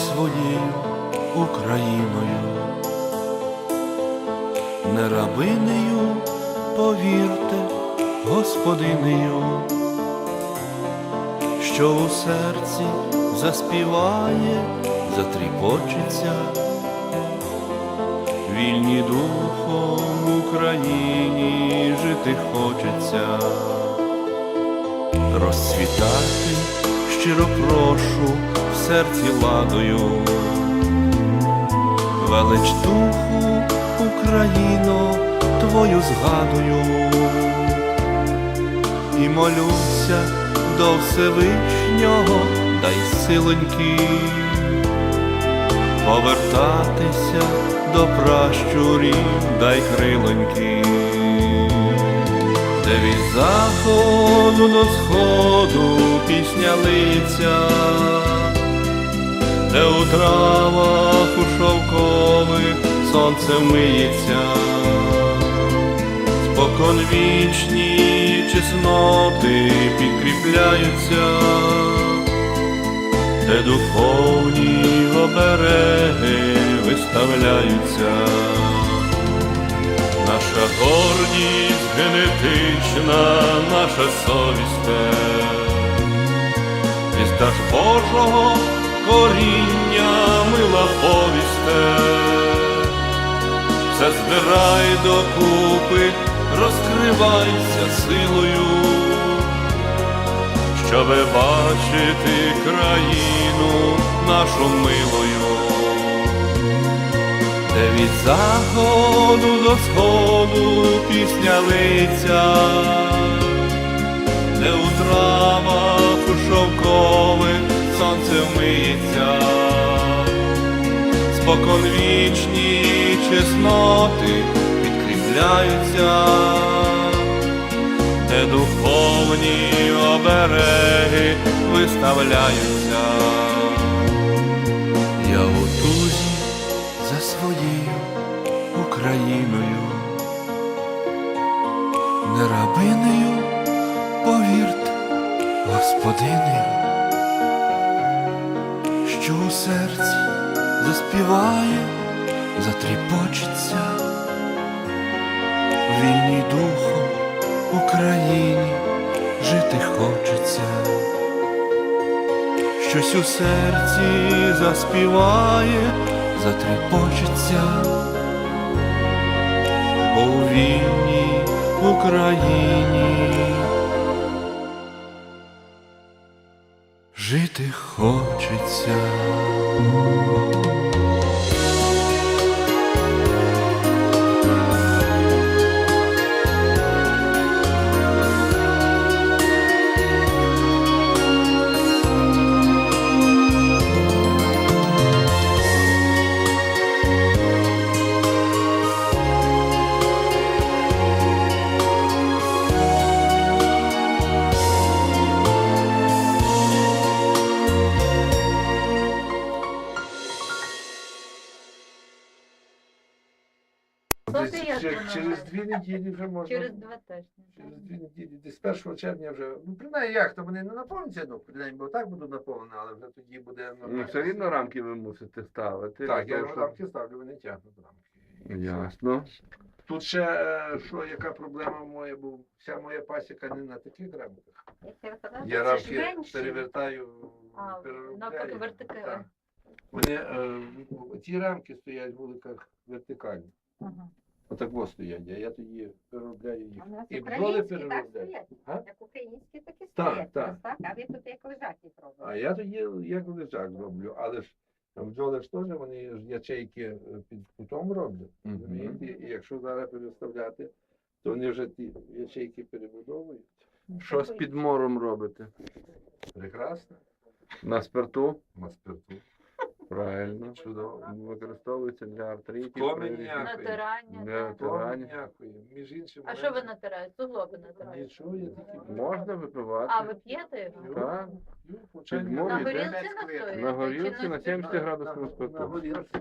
своєю Україною, не рабинею, повірте, господинею, що у серці заспіває, затріпочеться, вільні духом Україні жити хочеться. Розцвітати, щиро прошу в серці ладою, велич духу, Україно, твою згадую, і молюся до Всевишнього, дай силоньки. Повертатися до пращурів, дай крилоньки де від заходу до сходу пісня литься, де у травах у шовкових сонце миється, спокон вічні чесноти підкріпляються, де духовні обереги виставляються. Наша гордість генетична, наша совість, із даж Божого коріння мила повісте, все збирай докупи, розкривайся силою, щоби бачити країну нашу милою від заходу до сходу пісня лиця, де у травах у шовкових сонце спокон вічні чесноти підкріпляються, де духовні обереги виставляються. Не рабинею, повірте, господинею, що у серці заспіває, затріпочеться, вільній духом Україні жити хочеться. Щось у серці заспіває, затріпочеться, бо у вільній Україні жити хочеться. Десь Софія ще- Антонівна. через дві неділі вже можна. Через два тижні. Через дві неділі, десь 1 червня вже. Ну, принаймні, як то вони не наповняться, ну, принаймні, бо так будуть наповнені, але вже тоді буде Ну, все рівно рамки ви мусите ставити. Так, для я того, рамки ставлю, вони тягнуть рамки. Ясно. Тут ще е, що, яка проблема моя, бо вся моя пасіка не на таких рамках. Як я казала, Я це ж рамки перевертаю, А, переробляю. навпаки, вертикально. Так. Вони, е, ті рамки стоять в вуликах вертикально. Ага. Отак ось стоять, а я тоді переробляю їх. У нас І бджоли українські так переробляють. стоять, А? як українські, так і Так, стоять. так. так, а ви тут як лежаки пробуєте. А я тоді як лежак роблю, але ж бджоли ж теж вони ж ячейки е, під кутом роблять. Мгм. розумієте? І якщо зараз переставляти, то вони вже ті ячейки перебудовують. Що з підмором робите? Прекрасно. На спирту? На спирту. Правильно. Чудово. Використовується для артритів. Хто при- мені як? Натирання. Для так. То ніякої. Між іншим. А що ви натираєте? Суглоби натираєте? Нічого, я тільки Можна випивати. А, ви п'єте його? Так. п'ю, На горілці? На горілці на 70 спирту? градусного На спирту. горілці.